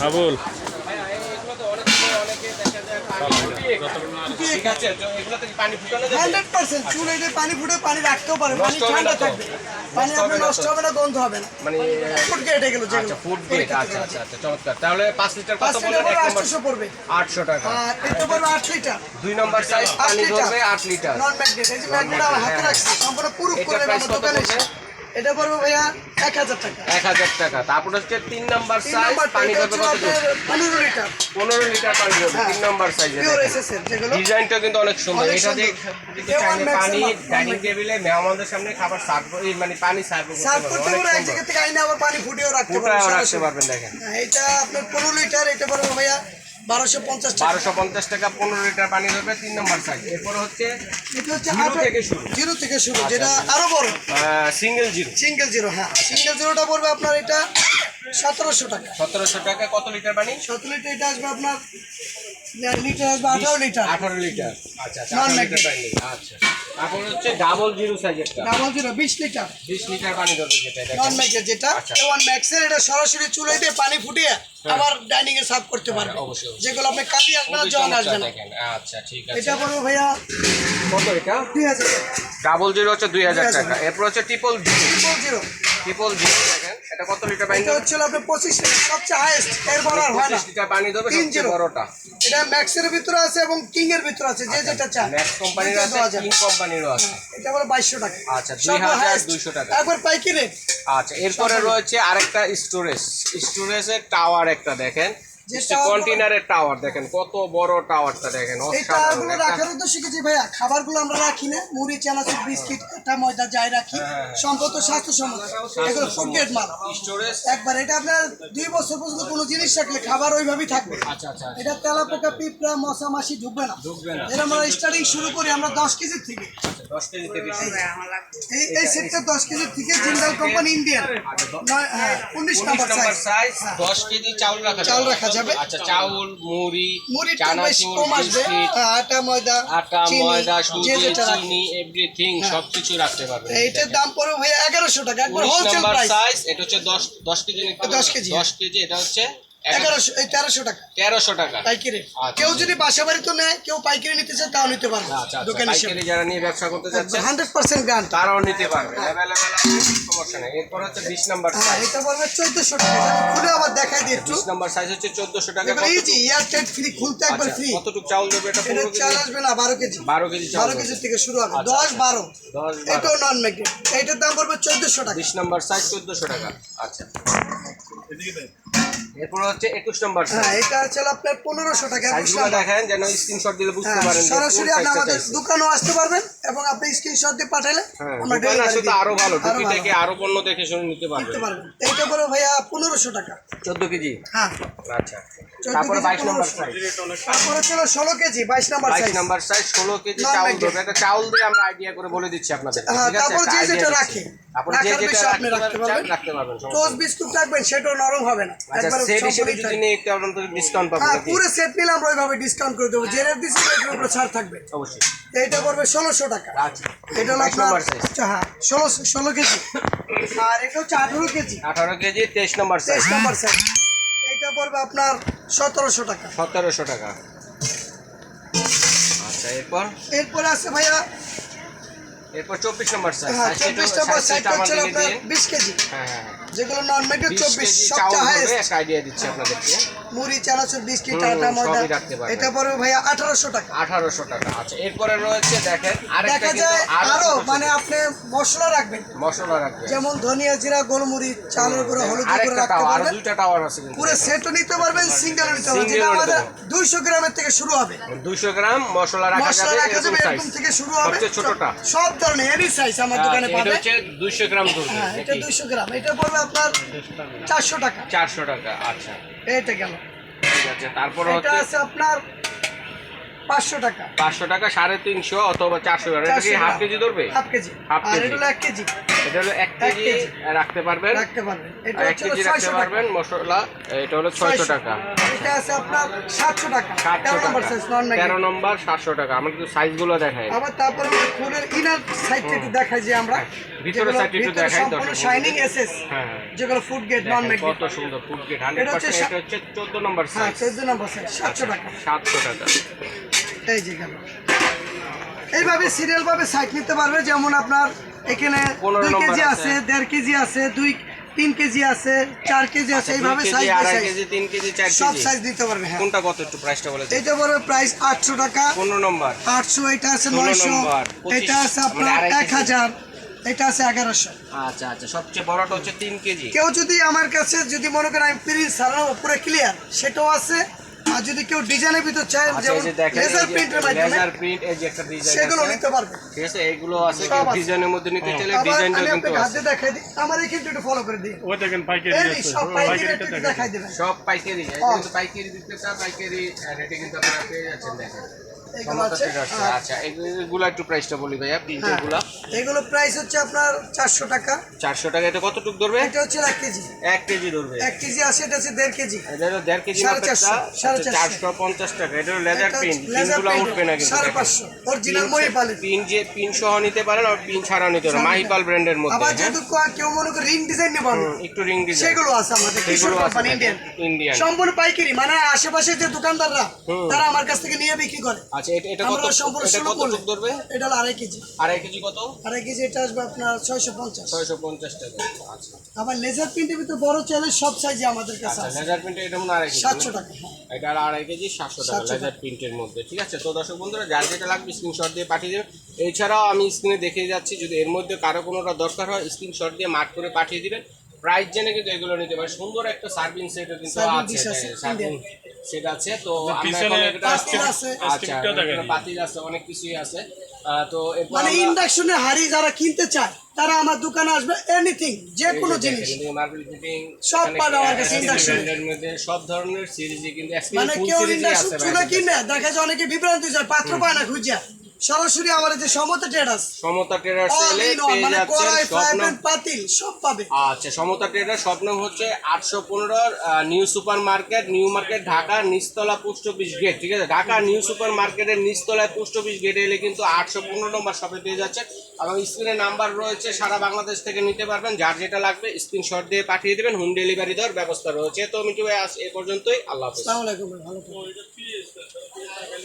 হাবুল। ঠিক আছে পানি ফুটানো হান্ড্রেড পার্সেন্ট চুল এটা পানি ফুটে পানি রাখতেও পারে পানি নষ্ট হবে না ঠান্ডা থাকবে। পানি আপনার নষ্ট হবে না গন্ধ হবে না। মানে ফুট গেট এগুলো আচ্ছা যেগুলো গেট আচ্ছা আচ্ছা আচ্ছা চমৎকার। তাহলে পাঁচ লিটার কত বললেন পড়বে? এক নম্বর আটশোশো পড়বে। আটশো টাকা। আর এটা পড়বে আট লিটার। দুই নম্বর সাইজ পানি ধরবে আট লিটার। নন ম্যাগনেট এই যে ম্যাগনেট হাতে হ্যাঁ। রাখছি সম্পূর্ণ করে দোকানে। এটা পড়বে ভাইয়া এক হাজার টাকা। এক হাজার টাকা। তারপর হচ্ছে তিন নম্বর সাইজ পানি এটা কত পনেরো লিটার। পনেরো লিটার পানি ধরবে হ্যাঁ। তিন নম্বর সাইজে ডিজাইনটা কিন্তু অনেক সুন্দর। এটা max পানি ডাইনিং টেবিলে মেহমানদের সামনে খাবার সার্ভ মানে পানি সার্ভ সার্ভ করতে পারবেন পারে এক জায়গা থেকে আইনে আবার পানি ফুটিয়েও রাখতে পারে ফুটায়ও রাখতে পারবেন দেখেন। হ্যাঁ, এটা আপনার পনেরো লিটার এটা পড়বে ভাইয়া বারোশো পঞ্চাশ টাকা। বারোশো পঞ্চাশ টাকা পনেরো লিটার পানি ধরবে তিন নম্বর সাইজ। এরপর হচ্ছে জিরো থেকে শুরু। জিরো থেকে শুরু যেটা আচ্ছা। আরও বড়। Single zero. সিঙ্গেল জিরো হ্যাঁ। সিঙ্গেল জিরোটা পড়বে আপনার এটা সতেরোশো টাকা। সতেরোশো টাকা কত লিটার পানি সতেরো লিটার এটা আসবে আপনার লিটার আসবে আঠারো লিটার। আঠারো লিটার। আচ্ছা আচ্ছা, পানি আচ্ছা তারপর হচ্ছে double zero size double zero বিশ লিটার। বিশ লিটার পানি ধরবে যেটা নন ম্যাক্সের যেটা আচ্ছা। ওয়ান ম্যাক্সের এটা সরাসরি চুলাই দিয়ে পানি ফুটিয়ে আবার ডাইনিং এ সার্ভ করতে পারবে। হ্যাঁ, অবশ্যই। যেগুলো আপনি কালি আসবে না জন আসবে না। আচ্ছা ঠিক আছে। এটা পড়বে ভাইয়া কত এটা? দুই হাজার ডাবল জিরো হচ্ছে দুই হাজার টাকা। এরপর হচ্ছে triple zero triple zero triple zero দেখেন এটা কত লিটার পানি এটা হচ্ছে আপনার পঁচিশ লিটার সবচেয়ে হাইয়েস্ট এর বড় আর হয় না। পঁচিশ লিটার পানি দেবে সবচেয়ে বড়টা। এটা ম্যাক্সের ভিতরে আছে এবং কিং এর ভিতরে আছে যে যেটা চায়। ম্যাক্স কোম্পানির আছে কিং কোম্পানিরও আছে। এটা হলো বাইশশো টাকা। আচ্ছা, সব 2200 টাকা। একবার পাইকি রেট আচ্ছা এরপরে রয়েছে আরেকটা স্টোরেজ স্টোরেজের টাওয়ার একটা দেখেন। কন্টেনারের টাওয়ার দেখেন কত বড় টাওয়ারটা দেখেন এই একটা- রাখার উদ্দেশ্য কি যে ভাইয়া খাবারগুলো আমরা রাখি না মুড়ি চানাচুর বিস্কিট আটা ময়দা যাই রাখি হ্যাঁ, সম্পদ স্বাস্থ্যসম্মত। এগুলো ফুড মাল। স্টোরেজ? একবার এটা আপনার দুই বছর পর্যন্ত কোনো জিনিস রাখলে খাবার ওইভাবেই থাকবে। আচ্ছা আচ্ছা আচ্ছা। এটা তেলা পোকা পিঁপড়া মশা মাছি ঢুকবে না। ঢুকবে না। এর আমরা স্টার্টিং শুরু করি আমরা দশ কেজির থেকে। কেজি থেকে এই এই সেটটা দশ কেজির থেকে জিন্দাল কোম্পানি ইন্ডিয়ান নয় হ্যাঁ উনিশ উনিশ নাম্বার সাইজ সাইজ দশ কেজি চাউল রাখা চাউল রাখা যাবে। আচ্ছা চাউল মুড়ি মুড়ি বেশি কম আসবে। আটা ময়দা আটা ময়দা সুজি চিনি এভরিথিং সবকিছু রাখতে পারবে এইটার দাম পড়বে ভাইয়া এগারোশো টাকা। একবার হোলসেল প্রাইস এটা হচ্ছে দশ দশ কেজি নিতে 10 কেজি। দশ কেজি এটা হচ্ছে এগারোশো এই তেরোশো টাকা। তেরোশো টাকা। পাইকারি। আচ্ছা। কেউ যদি বাসা নেয় কেউ পাইকারি নিতে চায় তাও নিতে পারবে। আচ্ছা আচ্ছা। দোকান হিসেবে। পাইকারি যারা নিয়ে ব্যবসা করতে যাচ্ছে হান্ড্রেড পার্সেন্ট গান তারাও নিতে পারবে। অ্যাভেলেবেল সমস্যা নেই। এরপর হচ্ছে বিশ নাম্বার হ্যাঁ এটা পড়বে চোদ্দশো টাকা। খুলে আবার দেখাই দিই একটু। বিশ নাম্বার সাইজ হচ্ছে চোদ্দশো টাকা। এয়ার টাইট ফ্রি খুলতে একবার আচ্ছা, ফ্রি কতটুকু চাউল দেবে এটা এটা চাল কেজি? আসবে না বারো কেজি। বারো কেজি বারো কেজি থেকে শুরু হবে। আচ্ছা, দশ আচ্ছা। বারো দশ বারো। এটাও নন ম্যাগনেট এটার দাম পড়বে চোদ্দশো টাকা। বিশ নাম্বার সাইজ চোদ্দশো টাকা। আচ্ছা। এরপর হচ্ছে একুশ নাম্বার হ্যাঁ এটা হচ্ছে আপনার পনেরোশো টাকা। একুশ দেখেন যেন স্ক্রিনশট দিলে বুঝতে হ্যাঁ, পারেন সরাসরি আপনি আমাদের। দোকানেও আসতে পারবেন এবং আপনি স্ক্রিনশট দিয়ে পাঠালে হ্যাঁ আমরা ডেলিভারি আসলে তো আরও ভালো টুকি থেকে আরও পণ্য দেখে শুনে নিতে পারবেন। নিতে পারবেন। এইটা ভাইয়া পনেরোশো টাকা। চোদ্দ কেজি? হ্যাঁ। আচ্ছা। 14 তারপরে কেজি, বাইশ নাম্বার 15 সাইজ তারপরে ছিল ষোলো কেজি বাইশ নাম্বার সাইজ নাম্বার সাইজ ষোলো কেজি চাউল দেবে একটা চাউল দিয়ে আমরা আইডিয়া করে বলে দিচ্ছি আপনাদের। হ্যাঁ, তারপর যে যেটা। যে আপনি রাখতে রাখতে পারবেন পারবেন। রাখতে পারবেন টোস্ট বিস্কুট রাখবেন সেটাও নরম হবে না। আচ্ছা সেট হিসেবে যদি। নিয়ে একটু আপনার ডিসকাউন্ট পাবেন হ্যাঁ পুরো সেট নিলে আমরা ওইভাবে ডিসকাউন্ট করে দেবো। যে রেট দিচ্ছি উপরে ছাড় থাকবে। অবশ্যই। এইটা পড়বে ষোলোশো টাকা। আচ্ছা। এটা হলো আপনার হ্যাঁ ষোলো ষোলো কেজি। আর এটা হচ্ছে আঠেরো কেজি। আঠারো কেজি তেইশ নাম্বার তেইশ নাম্বার সাইজ এইটা পড়বে আপনার সতেরোশো টাকা। সতেরোশো টাকা। আচ্ছা এরপর? এরপরে আছে ভাইয়া এরপর চব্বিশ নম্বর সাইজ হ্যাঁ চব্বিশ নাম্বার সাইজ হচ্ছে আপনার বিশ কেজি। হ্যাঁ হ্যাঁ। যেগুলো নন মেটেড চব্বিশ সবচেয়ে হাইয়েস্ট আইডিয়া দিচ্ছি আপনাদেরকে। মুড়ি চানাচুর বিস্কিট আটা ময়দা। এটা পড়বে ভাইয়া আঠারোশো টাকা। আঠারোশো টাকা আচ্ছা এরপরে রয়েছে দেখেন দেখা যায় আরও মানে আপনি মশলা রাখবেন। মশলা রাখবে যেমন ধনিয়া জিরা গোলমরিচ চালের উপরে হলুদ আরেকটা রাখতে পারবেন। দুইটা টাওয়ার আছে পুরো সেটও নিতে পারবেন সিঙ্গেলও নিতে পারবেন। যেটা আমাদের দুইশো গ্রামের থেকে শুরু হবে। দুইশো গ্রাম মশলা রাখা যাবে রাখা যাবে এরকম থেকে শুরু হবে। ছোটটা। সব ধরনের এনি সাইজ আমার দোকানে আচ্ছা, এটা পাবে হচ্ছে দুইশো গ্রাম হ্যাঁ এটা দুইশো গ্রাম। এটা পড়বে আপনার চারশো টাকা। চারশো টাকা আচ্ছা। এইটা গেল। ঠিক আছে তারপর এটা আছে আপনার পাঁচশো টাকা। পাঁচশো টাকা সাড়ে তিনশো অথবা চারশো হাফ কেজি ধরবে? Half KG. Half KG. এটা হলো এক কেজি। এটা হলো এক কেজি। রাখতে পারবেন? রাখতে পারবেন। এটা এক কেজি রাখতে পারবেন মশলা এটা হলো ছয়শো টাকা। এটা আছে আপনার সাতশো টাকা। সাতশো তেরো নম্বর সাইজ নন তেরো নম্বর সাতশো টাকা। আমরা কিন্তু সাইজগুলো দেখাই। আবার তারপরে ফুলের ইনার সাইডটা একটু দেখাই যে আমরা। ভিতরের যেগুলো side টা একটু দেখাই সম্পূর্ণ শাইনিং এসএস হ্যাঁ হ্যাঁ। যেগুলো ফুড গেট নন মেড কত সুন্দর ফুড গেট হান্ড্রেড এটা হচ্ছে পার্সেন্ট সা- এটা হচ্ছে চোদ্দ নম্বর হ্যাঁ সাইজ চোদ্দ নম্বর সাইজ সাতশো টাকা। সাতশো টাকা। এই যে গেল। এইভাবে সিরিয়াল ভাবে সাইড নিতে পারবে যেমন আপনার এখানে দুই কেজি আছে। দেড় কেজি আছে দুই তিন কেজি আছে চার কেজি আছে এইভাবে সাইজ বাই কেজি তিন কেজি চার সব সাইজ দিতে পারবে হ্যাঁ। কোনটা কত একটু প্রাইসটা বলে দিন। এইটা প্রাইস আটশো টাকা। পনেরো নম্বর। আটশো এটা আছে নয়শো এটা আছে মানে আপনার এক হাজার এটা আছে এগারোশো। আচ্ছা আচ্ছা সবচেয়ে বড়টা হচ্ছে তিন কেজি। কেউ যদি আমার কাছে যদি মনে করেন আমি প্রিন্ট সারানো পুরো ক্লিয়ার সেটাও আছে। আর যদি কেউ ডিজাইনের ভিতর চায় আচ্ছা যেমন লেজার প্রিন্টের মাধ্যমে লেজার প্রিন্ট এই যে একটা ডিজাইন সেগুলো আছে নিতে পারবে। ঠিক আছে এইগুলো আছে সব ডিজাইনের মধ্যে নিতে চাইলে আবার ডিজাইনটা কিন্তু আছে। হাতে দেখাই দিই আমার এই কিন্তু একটু ফলো করে দিই ওই দেখেন পাইকারি আছে। সব পাইকারি দেখাই দিবেন। সব পাইকারি এই যে কিন্তু পাইকারি বিক্রেতা পাইকারি রেটে কিন্তু আপনারা পেয়ে যাচ্ছেন দেখেন। Trade আছে। আর আচ্ছা এগুলো একটু প্রাইসটা বলি ভাইয়া হ্যাঁ, প্রিন্টারগুলো এগুলো প্রাইস হচ্ছে আপনার চারশো টাকা। চারশো টাকা এটা কতটুক ধরবে? এটা হচ্ছে এক কেজি। এক কেজি ধরবে। এক কেজি আছে এটা হচ্ছে দেড় কেজি। এটা হলো দেড় কেজি সাড়ে চারশো, সাড়ে চারশো। চারশো পঞ্চাশ টাকা। এটা হলো লেদার পিন পিনগুলো উঠবে না কিন্তু সাড়ে পাঁচশো অরিজিনাল মহিপালের পিন যে পিন সহ নিতে পারেন আর পিন ছাড়াও নিতে পারেন। মাহিপাল ব্র্যান্ডের মধ্যে আবার হ্যাঁ? যেহেতু কেউ মনে করে রিং ডিজাইন নেবেন একটু রিং ডিজাইন সেগুলো আছে আমাদের কিশোর কোম্পানি ইন্ডিয়ান ইন্ডিয়ান সম্পূর্ণ পাইকারি মানে আশেপাশে যে দোকানদাররা তারা আমার কাছ থেকে নিয়ে বিক্রি করে। আচ্ছা এটা এটা কত এটা কত। টুক ধরবে? এটা আড়াই কেজি। আড়াই কেজি কত? আড়াই কেজি এটা আসবে আপনার ছয়শো পঞ্চাশ। ছয়শো পঞ্চাশ টাকা। আচ্ছা। আবার লেজার প্রিন্টের ভিতরে বড় সব সাইজে আমাদের কাছে আচ্ছা আছে। লেজার এটা মনে আড়াই কেজি সাতশো টাকা হ্যাঁ। এটা আড়াই কেজি সাতশো টাকা লেজার প্রিন্টের মধ্যে ঠিক আছে? তো দর্শক বন্ধুরা যার যেটা লাগবে স্ক্রিনশট দিয়ে পাঠিয়ে দেবেন এছাড়াও আমি স্ক্রিনে দেখিয়ে যাচ্ছি যদি এর মধ্যে কারও কোনোটা দরকার হয় স্ক্রিনশট দিয়ে মার্ক করে পাঠিয়ে দিবেন। প্রাইস জেনে কিন্তু এগুলো নিতে পারে সুন্দর একটা সার্ভিং সেটও কিন্তু আছে, সার্ভিং সেট আছে তো পাতিল আছে। আচ্ছা। এখানে পাতিল আছে অনেক কিছুই আছে। তো মানে ইন্ডাকশনের হাড়ি যারা কিনতে চায় তারা আমার দোকানে আসবে এনিথিং যে কোনো জিনিস। সব পাবে আমার কাছে সব ধরনের সিরিজই কিন্তু মানে কেউ ইন্ডাকশন চুলা কিনে দেখা যায় অনেকে বিভ্রান্তি যায় পাত্র পায় না খুঁজা। সরাসরি আমার যে সমতা ট্রেডার্স সমতা ট্রেডার্স এলে পেয়ে মানে যাচ্ছেন স্বপ্ন। পাতিল সব পাবে। আচ্ছা সমতা ট্রেডার স্বপ্ন হচ্ছে আটশো পনেরোর new super market new market Dhaka নিচতলা পোস্ট অফিস গেট ঠিক আছে? ঢাকা নিউ সুপার মার্কেটের নিচতলায় পোস্ট অফিস গেটে এলে কিন্তু আটশো পনেরো নম্বর শপে পেয়ে যাচ্ছে এবং স্ক্রিনে নাম্বার রয়েছে সারা বাংলাদেশ থেকে নিতে পারবেন যার যেটা লাগবে স্ক্রিনশট দিয়ে পাঠিয়ে দেবেন হোম ডেলিভারি দেওয়ার ব্যবস্থা রয়েছে। তো মিটু ভাই আজ এ পর্যন্তই আল্লাহ হাফেজ। আসসালামু আলাইকুম ভালো থাকবেন।